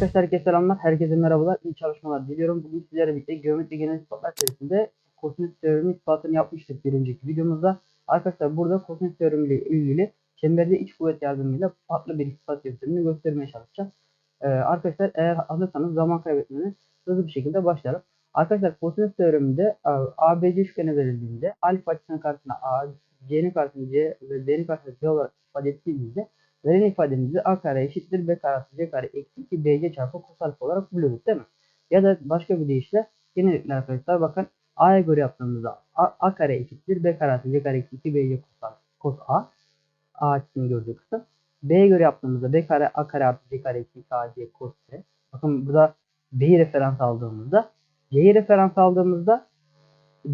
Arkadaşlar herkese selamlar. Herkese merhabalar. İyi çalışmalar diliyorum. Bugün sizlerle birlikte geometri genel ispatlar serisinde kosinüs teoremi ispatını yapmıştık bir önceki videomuzda. Arkadaşlar burada kosinüs teoremi ile ilgili çemberde iç kuvvet yardımıyla farklı bir ispat yöntemini göstermeye çalışacağım. Ee, arkadaşlar eğer hazırsanız zaman kaybetmeden hızlı bir şekilde başlayalım. Arkadaşlar kosinüs teoreminde e, ABC üçgeni verildiğinde alfa açısının karşısına A, C'nin karşısına C ve B'nin karşısına C olarak ifade ettiğimizde Verilen ifademizi a kare eşittir b kare artı c kare eksi 2 bc çarpı kos alfa olarak buluyoruz değil mi? Ya da başka bir deyişle genellikle arkadaşlar bakın a'ya göre yaptığımızda a, a kare eşittir b kare artı c kare eksi 2 bc kos, a- kos a a açısını gördüğü kısım. B'ye göre yaptığımızda b kare a kare artı c kare eksi 2 a c kos c. Bakın burada b'yi referans aldığımızda c'yi referans aldığımızda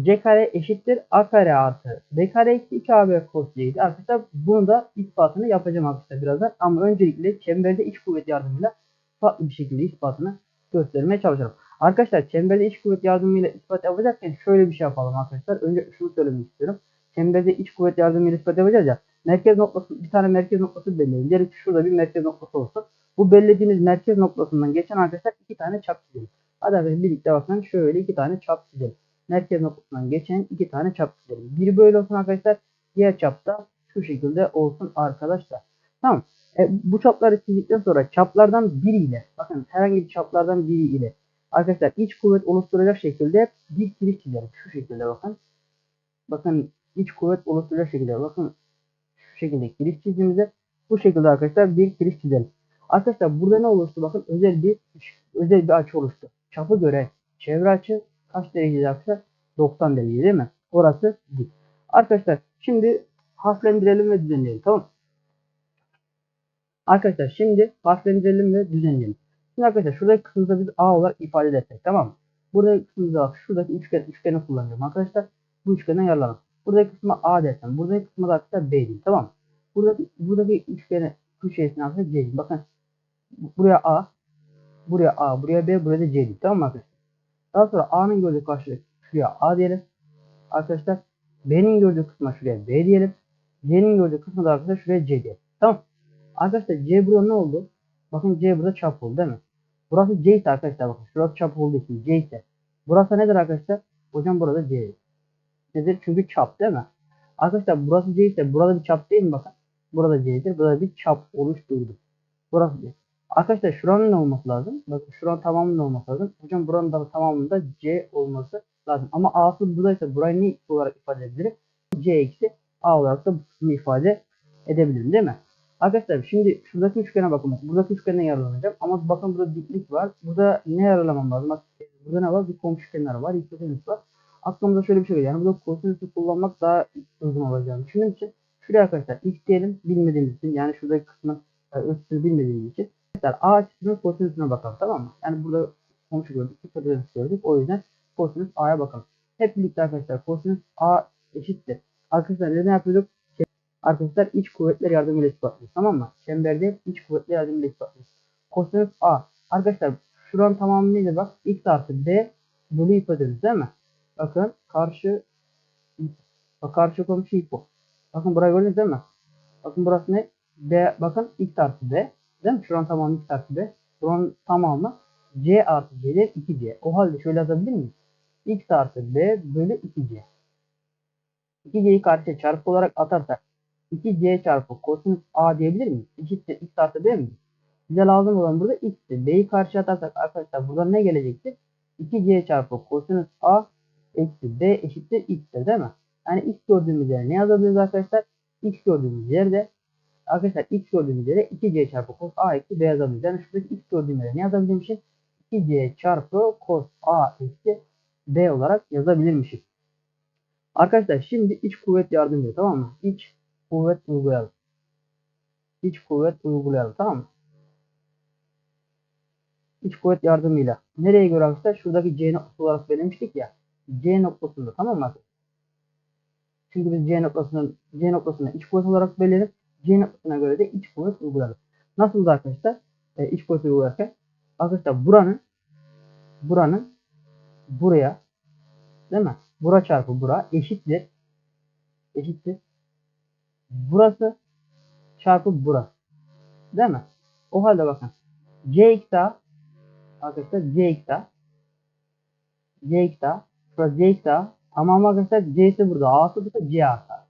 c kare eşittir a kare artı b kare eksi 2 ab cos c'ydi. Arkadaşlar bunu da ispatını yapacağım arkadaşlar birazdan. Ama öncelikle çemberde iç kuvvet yardımıyla farklı bir şekilde ispatını göstermeye çalışalım. Arkadaşlar çemberde iç kuvvet yardımıyla ispat yapacakken şöyle bir şey yapalım arkadaşlar. Önce şunu söylemek istiyorum. Çemberde iç kuvvet yardımıyla ispat yapacağız ya. Merkez noktası bir tane merkez noktası belirleyin. Diyelim ki şurada bir merkez noktası olsun. Bu belirlediğiniz merkez noktasından geçen arkadaşlar iki tane çap çizelim. Hadi arkadaşlar birlikte bakın şöyle iki tane çap çizelim merkez noktasından geçen iki tane çap çizelim. Biri böyle olsun arkadaşlar. Diğer çapta şu şekilde olsun arkadaşlar. Tamam. E, bu çapları çizdikten sonra çaplardan biriyle bakın herhangi bir çaplardan biri ile arkadaşlar iç kuvvet oluşturacak şekilde bir kilit çizelim. Şu şekilde bakın. Bakın iç kuvvet oluşturacak şekilde bakın şu şekilde kilit çizdiğimizde bu şekilde arkadaşlar bir kilit çizelim. Arkadaşlar burada ne oluştu? Bakın özel bir özel bir açı oluştu. Çapı göre çevre açı kaç derece yapsa 90 derece değil mi? Orası dik. Arkadaşlar şimdi harflendirelim ve düzenleyelim tamam? Arkadaşlar şimdi harflendirelim ve düzenleyelim. Şimdi arkadaşlar şuradaki kısmımızda biz A olarak ifade edersek tamam mı? Buradaki kısmımızda bak şuradaki üçgen, üçgeni kullanıyorum arkadaşlar. Bu üçgenden yararlanın. Buradaki kısma A dersem buradaki kısma da arkadaşlar B diyeyim tamam mı? Buradaki, buradaki üçgeni köşesine arkadaşlar C diyeyim. Bakın buraya A, buraya A, buraya B, buraya da C diyeyim tamam mı arkadaşlar? Daha sonra A'nın gördüğü karşılık şuraya A diyelim. Arkadaşlar B'nin gördüğü kısma şuraya B diyelim. C'nin gördüğü kısma da arkadaşlar şuraya C diyelim. Tamam. Arkadaşlar C burada ne oldu? Bakın C burada çap oldu değil mi? Burası C ise arkadaşlar bakın şurası çap olduğu için C ise. Burası nedir arkadaşlar? Hocam burada C. Nedir? Çünkü çap değil mi? Arkadaşlar burası C ise burada bir çap değil mi bakın? Burada C'dir. Burada bir çap oluşturdu. Burası C. Arkadaşlar şuranın ne olması lazım? Bakın şuranın tamamının olması lazım. Hocam buranın da tamamında C olması lazım. Ama A'sı buradaysa burayı ne olarak ifade edebilirim? C eksi A olarak da bu kısmı ifade edebilirim değil mi? Arkadaşlar şimdi şuradaki üçgene bakın. Bak, Buradaki üçgene yararlanacağım. Ama bakın burada diklik var. Burada ne yararlamam lazım? Bak, burada ne var? Bir komşu kenar var. Hipotenüs var. Aklımıza şöyle bir şey geliyor. Yani burada kosinüsü kullanmak daha uygun olacağını düşündüğüm için şuraya arkadaşlar x diyelim bilmediğimiz için yani şuradaki kısmın e, ölçüsünü bilmediğimiz için Arkadaşlar A açısının kosinüsüne bakalım tamam mı? Yani burada komşu gördük, hipotenüs gördük. O yüzden kosinüs A'ya bakalım. Hep birlikte arkadaşlar kosinüs A eşittir. Arkadaşlar neden yapıyorduk? Arkadaşlar iç kuvvetler yardımıyla ispatlıyoruz tamam mı? Çemberde iç kuvvetler yardımıyla ispatlıyoruz. Kosinüs A. Arkadaşlar şuranın tamamı neydi bak? X artı B bölü hipotenüs değil mi? Bakın karşı bak karşı komşu hipo. Bakın burayı gördünüz değil mi? Bakın burası ne? B bakın X artı B. Değil mi? Şuranın tamamı X artı B. Buranın tamamı C artı C'de 2C. O halde şöyle yazabilir miyiz? X artı B bölü 2C. 2C'yi karşıya çarpı olarak atarsak 2C çarpı kosinüs A diyebilir miyiz? Eşittir X artı B mi? Bize lazım olan burada X'tir. B'yi karşıya atarsak arkadaşlar burada ne gelecektir? 2C çarpı kosinüs A eksi B eşittir X'tir değil mi? Yani X gördüğümüz yere ne yazabiliriz arkadaşlar? X gördüğümüz yerde Arkadaşlar x gördüğümüz yere 2c çarpı cos a eksi b yazabiliriz. Yani şuradaki x gördüğüm yere ne yazabilmişim? 2c çarpı cos a eksi b olarak yazabilirmişim. Arkadaşlar şimdi iç kuvvet yardımıyla tamam mı? İç kuvvet uygulayalım. İç kuvvet uygulayalım tamam mı? İç kuvvet yardımıyla. Nereye göre arkadaşlar? Şuradaki c noktası olarak belirlemiştik ya. C noktasında tamam mı? Çünkü biz C noktasının C noktasını iç kuvvet olarak belirledik. C noktasına göre de iç kuvvet uyguladık. Nasıl arkadaşlar? E, iç kuvvet uygularken arkadaşlar buranın buranın buraya değil mi? Bura çarpı bura eşittir. Eşittir. Burası çarpı burası. Değil mi? O halde bakın. CX A Arkadaşlar Cx daha. Cx daha. Şurası Cx daha. Tamam arkadaşlar C'si burada. A'sı burada C artar.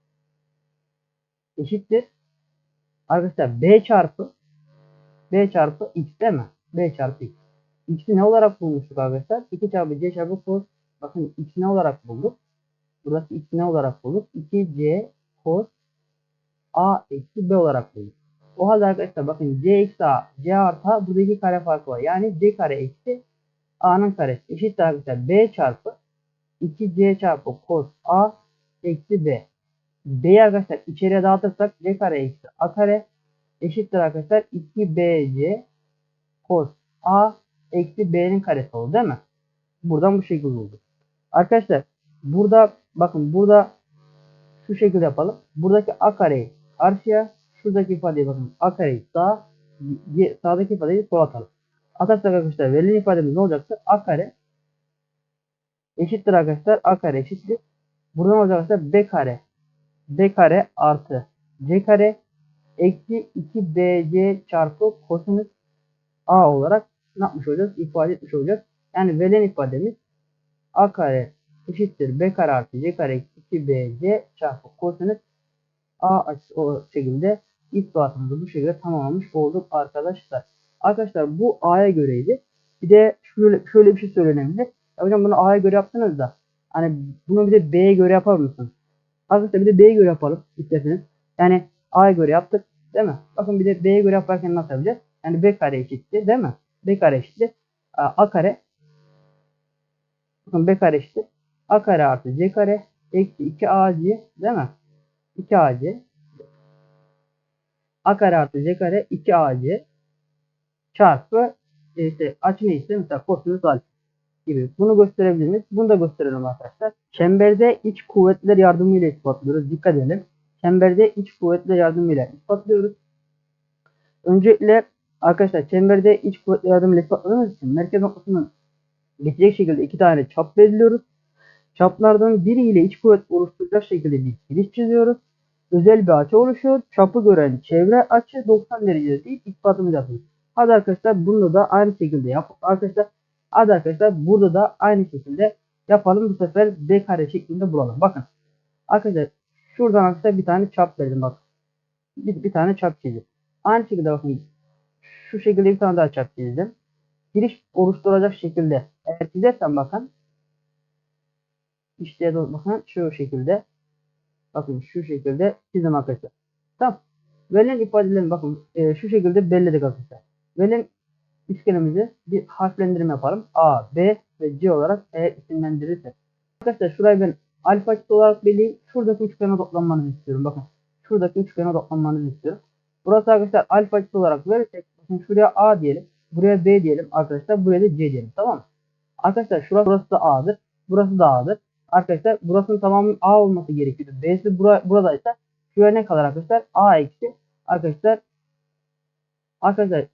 Eşittir. Arkadaşlar B çarpı B çarpı X değil mi? B çarpı X. X'i ne olarak bulmuştuk arkadaşlar? 2 çarpı C çarpı cos. Bakın X ne olarak bulduk? Burası X ne olarak bulduk? 2C cos A eksi B olarak bulduk. O halde arkadaşlar bakın C eksi A, C artı A burada iki kare farkı var. Yani C kare eksi A'nın karesi eşittir arkadaşlar B çarpı 2C çarpı cos A eksi B. B'yi arkadaşlar içeriye dağıtırsak C kare eksi A kare eşittir arkadaşlar 2BC cos A eksi B'nin karesi oldu değil mi? Buradan bu şekilde bulduk. Arkadaşlar burada bakın burada şu şekilde yapalım. Buradaki A kareyi karşıya şuradaki ifadeyi bakın A kareyi sağ y- sağdaki ifadeyi sola atalım. Atarsak arkadaşlar verilen ifademiz ne olacaktır? A kare eşittir arkadaşlar A kare eşittir. Buradan olacak arkadaşlar B kare B kare artı C kare eksi 2BC çarpı kosinüs A olarak ne yapmış olacağız? İfade etmiş olacağız. Yani verilen ifademiz A kare eşittir B kare artı C kare eksi 2BC çarpı kosinüs A açısı o şekilde ispatımızı bu şekilde tamamlamış olduk arkadaşlar. Arkadaşlar bu A'ya göreydi. Bir de şöyle, şöyle bir şey söylenebilir. Ya hocam bunu A'ya göre yaptınız da hani bunu bir de B'ye göre yapar mısınız? Arkadaşlar bir de B'ye göre yapalım isterseniz. Yani A'ya göre yaptık değil mi? Bakın bir de B'ye göre yaparken nasıl yapacağız? Yani B kare eşittir değil mi? B kare eşittir. A, kare Bakın B kare eşittir. A kare artı C kare eksi 2AC değil mi? 2AC A kare artı C kare 2AC çarpı e, işte açı neyse mesela kosinüs alfa gibi. Bunu gösterebilir miyiz? Bunu da gösterelim arkadaşlar. Çemberde iç kuvvetler yardımıyla ispatlıyoruz. Dikkat edelim. Çemberde iç kuvvetler yardımıyla ispatlıyoruz. Öncelikle arkadaşlar çemberde iç kuvvetler yardımıyla ispatladığımız için merkez noktasının geçecek şekilde iki tane çap belirliyoruz. Çaplardan biriyle iç kuvvet oluşturacak şekilde bir giriş çiziyoruz. Özel bir açı oluşuyor. Çapı gören çevre açı 90 derece deyip ispatımızı yapıyoruz. Hadi arkadaşlar bunu da aynı şekilde yap. Arkadaşlar hadi arkadaşlar burada da aynı şekilde yapalım. Bu sefer B kare şeklinde bulalım. Bakın. Arkadaşlar şuradan arkadaşlar bir tane çap verdim bak. Bir, bir tane çap çizdim. Aynı şekilde bakın. Şu şekilde bir tane daha çap çizdim. Giriş oluşturacak şekilde. Eğer çizersem bakın. İşte bakın şu şekilde. Bakın şu şekilde çizdim arkadaşlar. Tamam. Verilen ifadelerin bakın e, şu şekilde belirledik arkadaşlar. Verilen üçgenimizi bir harflendirme yapalım. A, B ve C olarak eğer isimlendirirsek. Arkadaşlar şurayı ben alfa açısı olarak belirleyeyim. Şuradaki üçgene odaklanmanızı istiyorum. Bakın. Şuradaki üçgene odaklanmanızı istiyorum. Burası arkadaşlar alfa açısı olarak verirsek. Bakın şuraya A diyelim. Buraya B diyelim arkadaşlar. Buraya da C diyelim. Tamam mı? Arkadaşlar şurası, burası da A'dır. Burası da A'dır. Arkadaşlar burasının tamamının A olması gerekiyordu. B'si bura, buradaysa şuraya ne kadar arkadaşlar? A eksi. Arkadaşlar arkadaşlar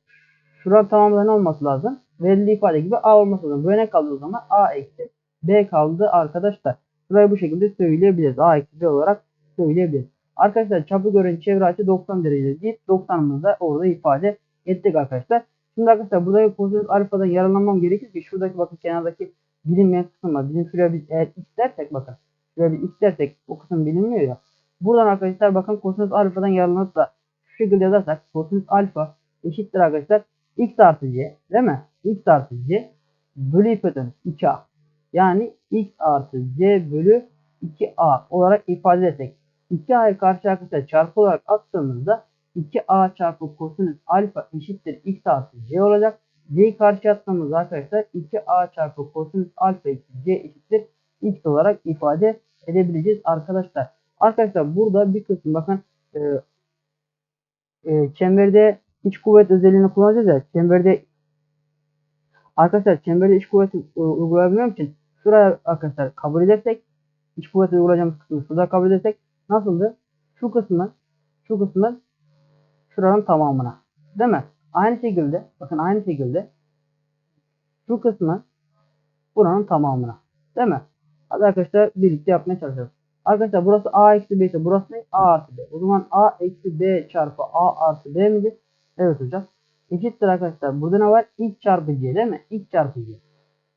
şuranın tamamında ne olması lazım? Verildiği ifade gibi A olması lazım. Buraya ne kaldı o zaman? A eksi B kaldı arkadaşlar. Burayı bu şekilde söyleyebiliriz. A eksi B olarak söyleyebiliriz. Arkadaşlar çapı gören çevre açı 90 derece deyip 90'ımızı da orada ifade ettik arkadaşlar. Şimdi arkadaşlar buradaki kosinüs alfadan yararlanmam gerekir ki şuradaki bakın kenardaki bilinmeyen kısım. Bizim şuraya biz eğer x dersek bakın. Şuraya bir x dersek o kısım bilinmiyor ya. Buradan arkadaşlar bakın kosinüs alfadan yararlanıp da şu şekilde yazarsak kosinüs alfa eşittir arkadaşlar x artı c değil mi? x artı c bölü hipotenüs 2a. Yani x artı c bölü 2a olarak ifade etsek 2a'yı karşı arkadaşlar çarpı olarak attığımızda 2a çarpı kosinüs alfa eşittir x artı c olacak. C'yi karşı attığımızda arkadaşlar 2a çarpı kosinüs alfa eksi c eşittir x olarak ifade edebileceğiz arkadaşlar. Arkadaşlar burada bir kısım bakın e, e, çemberde iç kuvvet özelliğini kullanacağız ya. Çemberde arkadaşlar çemberde iç kuvvet uygulayabilmem için şuraya arkadaşlar kabul edersek iç kuvvet uygulayacağımız kısmı şurada kabul edersek nasıldı? Şu kısmı şu kısmı şuranın tamamına. Değil mi? Aynı şekilde bakın aynı şekilde şu kısmı buranın tamamına. Değil mi? Hadi arkadaşlar birlikte yapmaya çalışalım. Arkadaşlar burası A eksi B ise burası ne? A artı B. O zaman A eksi B çarpı A artı B midir? Evet hocam. eşittir arkadaşlar. Burada ne var? X çarpı C değil mi? X çarpı C.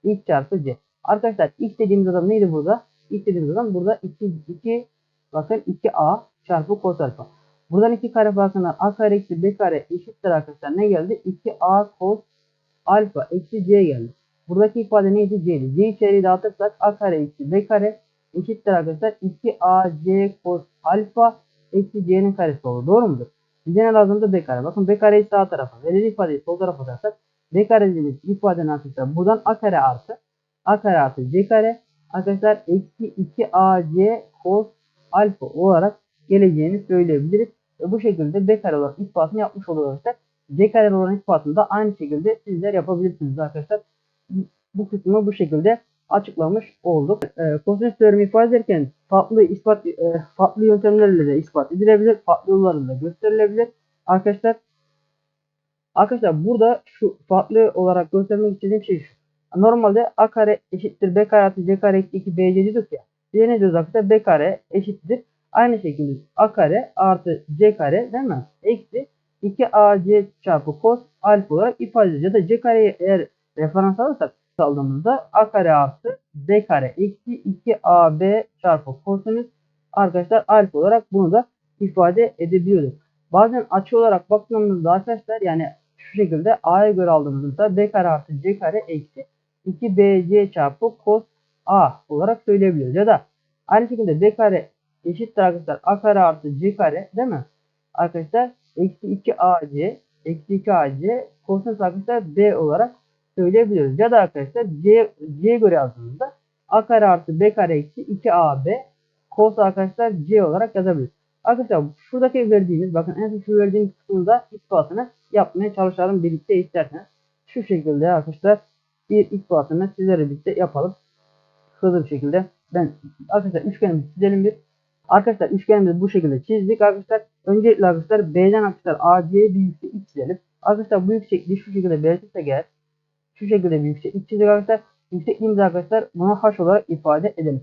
X çarpı C. Arkadaşlar X dediğimiz adam neydi burada? X dediğimiz adam burada 2, 2 bakın 2A çarpı cos alfa. Buradan 2 kare farkından A kare eksi B kare eşittir arkadaşlar. Ne geldi? 2A cos alfa eksi C geldi. Buradaki ifade neydi? C'di. C içeriği dağıtırsak A kare eksi B kare eşittir arkadaşlar. 2AC cos alfa eksi C'nin karesi olur. Doğru mudur? Bize ne lazımdı? B kare. Bakın B kareyi sağ tarafa. Verili ifadeyi sol tarafa atarsak B kare dediğimiz ifadenin arkadaşlar buradan A kare artı A kare artı C kare arkadaşlar eksi 2AC cos alfa olarak geleceğini söyleyebiliriz. Ve bu şekilde B kare olarak ispatını yapmış oluyoruz arkadaşlar. C kare olan ispatını da aynı şekilde sizler yapabilirsiniz arkadaşlar. Bu kısmı bu şekilde açıklamış olduk. E, kosinüs teoremi ifade ederken farklı ispat e, farklı yöntemlerle de ispat edilebilir. Farklı yollarla da gösterilebilir. Arkadaşlar Arkadaşlar burada şu farklı olarak göstermek istediğim şey şu. Normalde a kare eşittir b kare artı c kare eksi 2 bc diyorduk ya. Bize ne diyoruz arkadaşlar? b kare eşittir. Aynı şekilde a kare artı c kare değil mi? Eksi 2ac çarpı cos alfa olarak ifade edeceğiz. Ya da c kareyi eğer referans alırsak aldığımızda a kare artı b kare eksi 2ab çarpı kosinüs arkadaşlar alfa olarak bunu da ifade edebiliyoruz. Bazen açı olarak baktığımızda arkadaşlar yani şu şekilde a'ya göre aldığımızda b kare artı c kare eksi 2bc çarpı cos a olarak söyleyebiliyoruz. Ya da aynı şekilde b kare eşittir arkadaşlar a kare artı c kare değil mi? Arkadaşlar eksi 2ac eksi 2ac kosinüs arkadaşlar b olarak söyleyebiliyoruz. Ya da arkadaşlar c, c'ye göre yazdığımızda a kare artı b kare eksi 2ab cos arkadaşlar c olarak yazabiliriz. Arkadaşlar şuradaki verdiğimiz bakın en son şu verdiğimiz kısmında ispatını yapmaya çalışalım birlikte isterseniz. Şu şekilde arkadaşlar bir ispatını sizlerle birlikte yapalım. Hızlı bir şekilde. Ben arkadaşlar üçgenimizi çizelim bir. Arkadaşlar üçgenimizi bu şekilde çizdik arkadaşlar. Öncelikle arkadaşlar B'den arkadaşlar AC'ye bir yükseklik çizelim. Arkadaşlar bu yüksekliği şu şekilde belirtirse eğer şu şekilde bir yükseklik çizdik arkadaşlar. Yüksekliğimizi arkadaşlar buna H olarak ifade edelim.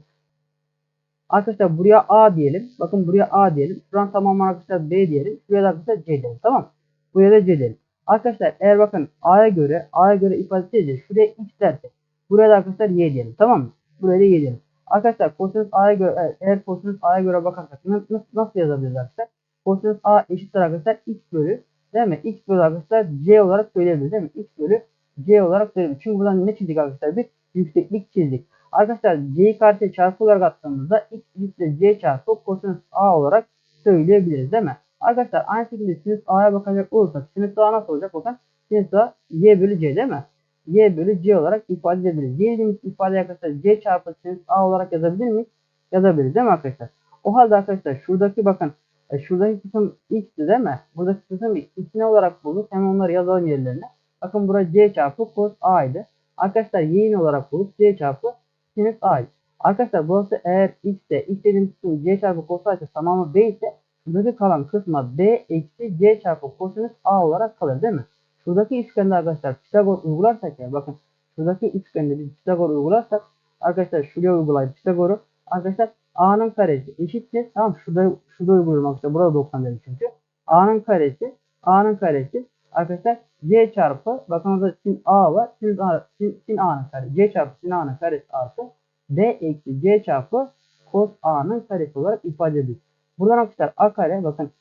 Arkadaşlar buraya A diyelim. Bakın buraya A diyelim. Şuran tamamen arkadaşlar B diyelim. Şuraya da arkadaşlar C diyelim. Tamam Buraya da C diyelim. Arkadaşlar eğer bakın A'ya göre A'ya göre ifade edeceğiz. Şuraya X dersek. Buraya da arkadaşlar Y diyelim. Tamam mı? Buraya da Y diyelim. Arkadaşlar kosinüs A'ya göre eğer kosinüs A'ya göre bakarsak nasıl, nasıl yazabiliriz arkadaşlar? Kosinüs A eşittir arkadaşlar X bölü değil mi? X bölü arkadaşlar C olarak söyleyebiliriz değil mi? X bölü C olarak söyleyebiliriz. Çünkü buradan ne çizdik arkadaşlar? Bir yükseklik çizdik. Arkadaşlar C'yi karşıya çarpı olarak attığımızda x eşittir C çarpı kosinüs A olarak söyleyebiliriz değil mi? Arkadaşlar aynı şekilde sinüs A'ya bakacak olursak sinüs A nasıl olacak? Bakın sinüs A Y bölü C değil mi? Y bölü C olarak ifade edebiliriz. Y dediğimiz ifade arkadaşlar C çarpı sinüs A olarak yazabilir miyiz? Yazabiliriz değil mi arkadaşlar? O halde arkadaşlar şuradaki bakın e, şuradaki kısım x'ti değil mi? Buradaki kısım x. Ne olarak bulduk? Hemen onları yazalım yerlerine. Bakın burası C çarpı cos A idi. Arkadaşlar y'in olarak bulup C çarpı sinüs A. Arkadaşlar burası eğer x ise x dediğimiz kısım c çarpı cos ise tamamı b ise şuradaki kalan kısma b eksi c çarpı kosinüs a olarak kalır değil mi? Şuradaki üçgende arkadaşlar Pisagor uygularsak ya bakın şuradaki üçgende biz Pisagor uygularsak arkadaşlar şuraya uygulayıp Pisagor'u arkadaşlar a'nın karesi eşittir. Tamam şurada şurada uyguluyorum arkadaşlar. Burada 90 dedim çünkü. a'nın karesi a'nın karesi arkadaşlar c çarpı bakın orada sin a var. Sin, a, sin, sin a'nın karesi. c çarpı sin a'nın karesi artı b eksi c çarpı cos a'nın karesi olarak ifade edilir. Buradan arkadaşlar a kare bakın.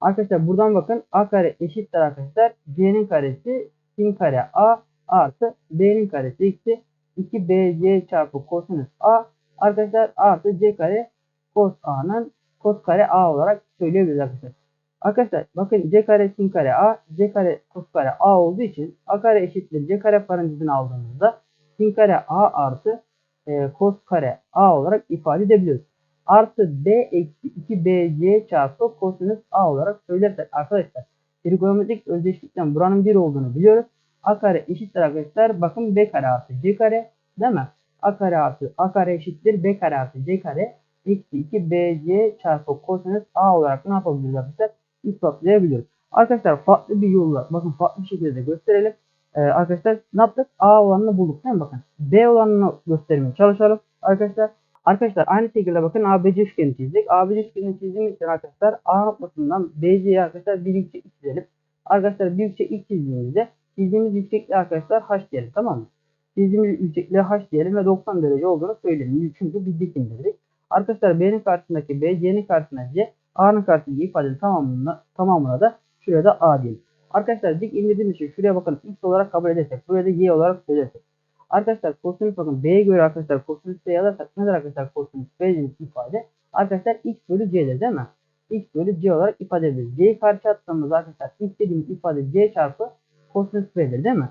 Arkadaşlar buradan bakın a kare eşittir arkadaşlar. c'nin karesi sin kare a artı b'nin karesi eksi 2bc çarpı kosinüs a arkadaşlar artı c kare cos a'nın cos kare a olarak söyleyebiliriz arkadaşlar. Arkadaşlar bakın c kare sin kare a, c kare cos kare a olduğu için a kare eşittir c kare parantezini aldığımızda sin kare a artı e, cos kare a olarak ifade edebiliyoruz. Artı b eksi 2bc çarpı kosinüs a olarak söylersek arkadaşlar trigonometrik özdeşlikten buranın 1 olduğunu biliyoruz. a kare eşittir arkadaşlar bakın b kare artı c kare değil mi? a kare artı a kare eşittir b kare artı c kare eksi 2bc çarpı kosinüs a olarak ne yapabiliriz arkadaşlar? İspatlayabiliyoruz. Arkadaşlar farklı bir yolla bakın farklı bir şekilde de gösterelim. Ee, arkadaşlar ne yaptık? A olanını bulduk değil? Bakın B olanını göstermeye çalışalım. Arkadaşlar Arkadaşlar aynı şekilde bakın ABC üçgeni çizdik. ABC üçgenini çizdiğimiz için arkadaşlar A noktasından BC'ye arkadaşlar bir yükseklik çizelim. Arkadaşlar bir yükseklik çizdiğimizde çizdiğimiz yüksekliği arkadaşlar H diyelim tamam mı? Çizdiğimiz yüksekliğe H diyelim ve 90 derece olduğunu söyleyelim. Çünkü bir dik indirdik. Arkadaşlar B'nin karşısındaki B, C'nin karşısında C, A'nın karşısındaki ifadenin tamamına, tamamına da şuraya da A diyelim. Arkadaşlar dik indirdiğimiz için şuraya bakın X olarak kabul edersek, buraya da Y olarak söylersek. Arkadaşlar kosinüs bakın B'ye göre arkadaşlar kosinüs B yazarsak nedir arkadaşlar kosinüs B dediğimiz ifade? Arkadaşlar X bölü C'dir değil mi? X bölü C olarak ifade ederiz. C'yi karşı attığımız arkadaşlar X dediğimiz ifade C çarpı kosinüs B'dir değil mi?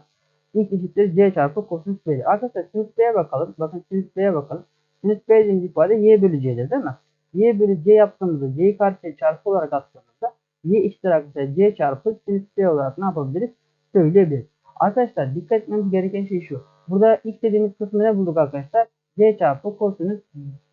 X eşittir C çarpı kosinüs B'dir. Arkadaşlar sinüs B'ye bakalım. Bakın sinüs B'ye bakalım. Sinüs B dediğimiz ifade Y bölü C'dir değil mi? Y bölü C yaptığımızda C'yi karşıya çarpı olarak attığımızda Y arkadaşlar C çarpı sinüs B olarak ne yapabiliriz? Söyleyebiliriz. Arkadaşlar dikkat etmemiz gereken şey şu. Burada x dediğimiz kısmı ne bulduk arkadaşlar? C çarpı kosinüs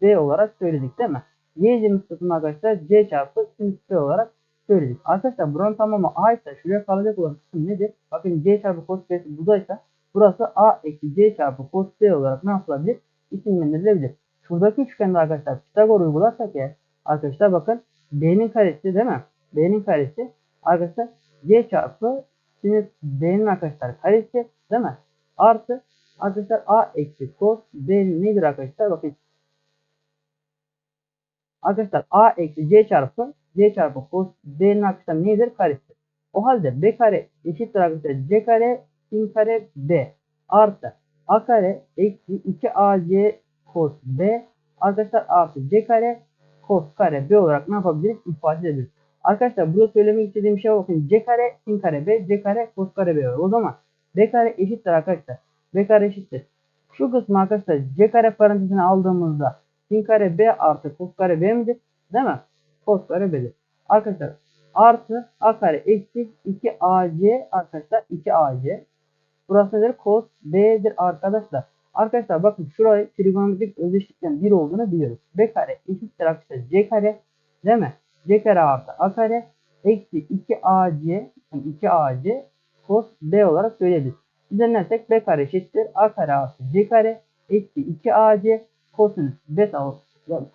B olarak söyledik değil mi? Y dediğimiz kısmı arkadaşlar C çarpı sinüs B olarak söyledik. Arkadaşlar buranın tamamı A ise şuraya kalacak olan kısım nedir? Bakın C çarpı cos B buradaysa burası A eksi C çarpı cos B olarak ne yapılabilir? İsimlendirilebilir. Şuradaki üçgende arkadaşlar Pisagor uygularsak ya arkadaşlar bakın B'nin karesi değil mi? B'nin karesi arkadaşlar C çarpı sinüs B'nin arkadaşlar karesi değil mi? Artı arkadaşlar A eksi cos B'nin nedir arkadaşlar? Bakın Arkadaşlar A eksi C çarpı C çarpı cos B'nin arkadaşlar nedir? Karesi. O halde B kare eşittir arkadaşlar C kare sin kare B artı A kare eksi 2AC cos B arkadaşlar artı C kare cos kare B olarak ne yapabiliriz? ifade edebiliriz. Arkadaşlar burada söylemek istediğim şey bakın C kare sin kare B C kare cos kare B var. O zaman B kare eşittir arkadaşlar. B kare eşittir. Şu kısmı arkadaşlar C kare parantezine aldığımızda sin kare B artı cos kare B midir? Değil mi? Cos kare B'dir. Arkadaşlar artı A kare eksi 2AC arkadaşlar 2AC. Burası nedir? Cos B'dir arkadaşlar. Arkadaşlar bakın şurayı trigonometrik özdeşlikten bir olduğunu biliyoruz. B kare eşittir arkadaşlar C kare değil mi? C kare artı A kare eksi 2AC 2AC cos B olarak söyleyebiliriz. Düzenlersek B kare eşittir A kare artı C kare eksi 2AC kosinüs beta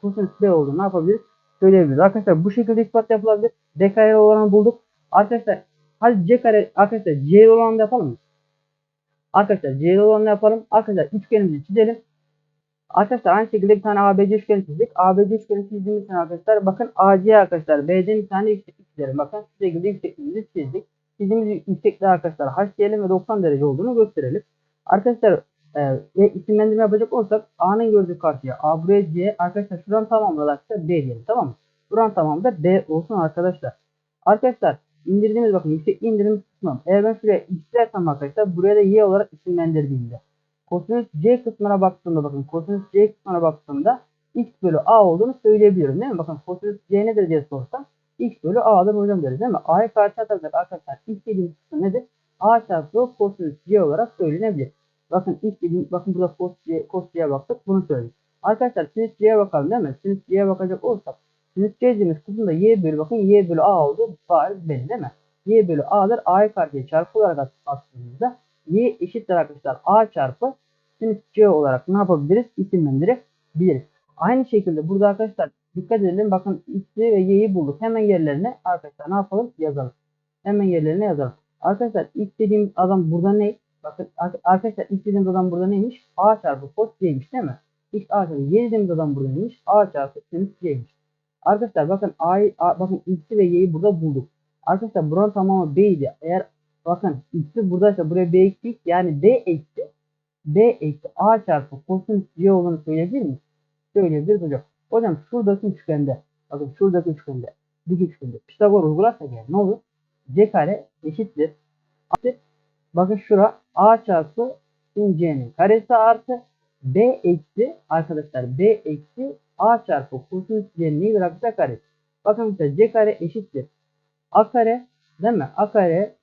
kosinüs B olduğunu ne yapabiliriz? Söyleyebiliriz. Arkadaşlar bu şekilde ispat yapılabilir. B kare olanı bulduk. Arkadaşlar hadi C kare arkadaşlar C olanı yapalım mı? Arkadaşlar C olanı yapalım. Arkadaşlar üçgenimizi çizelim. Arkadaşlar aynı şekilde bir tane ABC üçgeni çizdik. ABC üçgeni çizdiğimiz için arkadaşlar bakın AC arkadaşlar B'den bir tane yükseklik çizelim. Bakın şu şekilde yüksekliğimizi çizdik. Çizdiğimiz yüksekliği arkadaşlar H diyelim ve 90 derece olduğunu gösterelim. Arkadaşlar e, isimlendirme yapacak olursak A'nın gördüğü karşıya A buraya C arkadaşlar şuran tamamı arkadaşlar B diyelim tamam mı? Şuran tamamı da B olsun arkadaşlar. Arkadaşlar indirdiğimiz bakın yüksek indirdiğimiz kısmı. Eğer ben şuraya X dersem arkadaşlar buraya da Y olarak isimlendirdiğimde kosinüs C kısmına baktığımda bakın kosinüs C kısmına baktığımda X bölü A olduğunu söyleyebiliyorum değil mi? Bakın kosinüs C nedir diye sorsam X bölü A'dır hocam deriz değil mi? A'ya karşı atarsak arkadaşlar X dediğimiz kısım nedir? A çarpı kosinüs C olarak söylenebilir. Bakın ilk dediğim, bakın burada cos C'ye baktık bunu söyledik. Arkadaşlar sinüs C'ye bakalım değil mi? Sinüs C'ye bakacak olursak dediğimiz kısımda Y bölü bakın Y bölü A oldu bariz belli değil mi? Y bölü A'dır. A'ya karşıya çarpı olarak attığımızda Y eşittir arkadaşlar A çarpı sinüs C olarak ne yapabiliriz? İsimlendirebiliriz. Aynı şekilde burada arkadaşlar dikkat edelim. Bakın X'i ve Y'yi bulduk. Hemen yerlerine arkadaşlar ne yapalım? Yazalım. Hemen yerlerine yazalım. Arkadaşlar X dediğimiz adam burada ne? Bakın arkadaşlar X dediğimiz adam burada neymiş? A çarpı cos C'ymiş değil mi? X A çarpı Y dediğimiz adam burada neymiş? A çarpı sinüs C'ymiş. Arkadaşlar bakın A'yı bakın X'i ve Y'yi burada bulduk. Arkadaşlar buranın tamamı B idi. Eğer bakın X'i buradaysa buraya B eksi yani B eksi B eksi A çarpı kosinüs C olduğunu söyleyebilir miyiz? Söyleyebiliriz hocam. Hocam şuradaki üçgende bakın şuradaki üçgende dik üçgende Pisagor uygularsak yani ne olur? C kare eşittir. Artı bakın şura A çarpı C'nin karesi artı B eksi arkadaşlar B eksi A çarpı kosinüs C'nin nedir arkadaşlar karesi. Bakın mesela C kare eşittir. A kare değil mi? A kare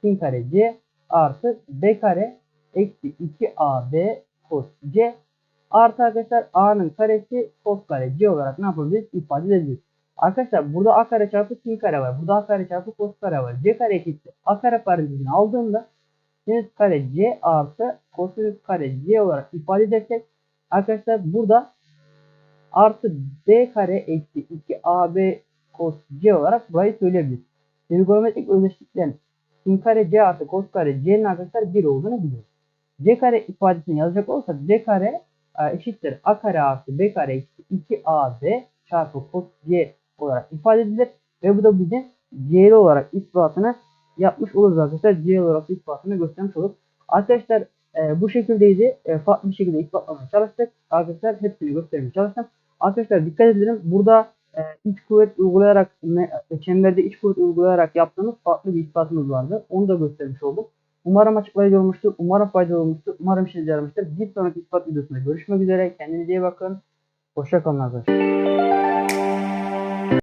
sin kare C artı B kare eksi 2AB cos C artı arkadaşlar A'nın karesi cos kare C olarak ne yapabiliriz? ifade edebiliriz. Arkadaşlar burada A kare çarpı sin kare var. Burada A kare çarpı cos kare var. C kare eşittir. A kare parantezini aldığımda sinüs kare C artı kosinüs kare C olarak ifade edersek arkadaşlar burada artı b kare eksi 2ab cos c olarak burayı söyleyebiliriz. Trigonometrik özdeşliklerin sin kare c artı cos kare c'nin arkadaşlar 1 olduğunu biliyoruz. c kare ifadesini yazacak olursak c kare e, eşittir a kare artı b kare eksi 2ab çarpı cos c olarak ifade edilir. Ve bu da bizim c'li olarak ispatını yapmış oluruz arkadaşlar. C'li olarak ispatını göstermiş olduk. Arkadaşlar e, bu şekildeydi. E, farklı bir şekilde ispatlamaya çalıştık. Arkadaşlar hepsini göstermeye çalıştım. Arkadaşlar dikkat edelim. Burada e, iç kuvvet uygulayarak e, çemberde iç kuvvet uygulayarak yaptığımız farklı bir ispatımız vardı. Onu da göstermiş oldum. Umarım açıklayıcı olmuştur. Umarım faydalı olmuştur. Umarım işinize yaramıştır. Bir sonraki ispat videosunda görüşmek üzere. Kendinize iyi bakın. Hoşça kalın arkadaşlar.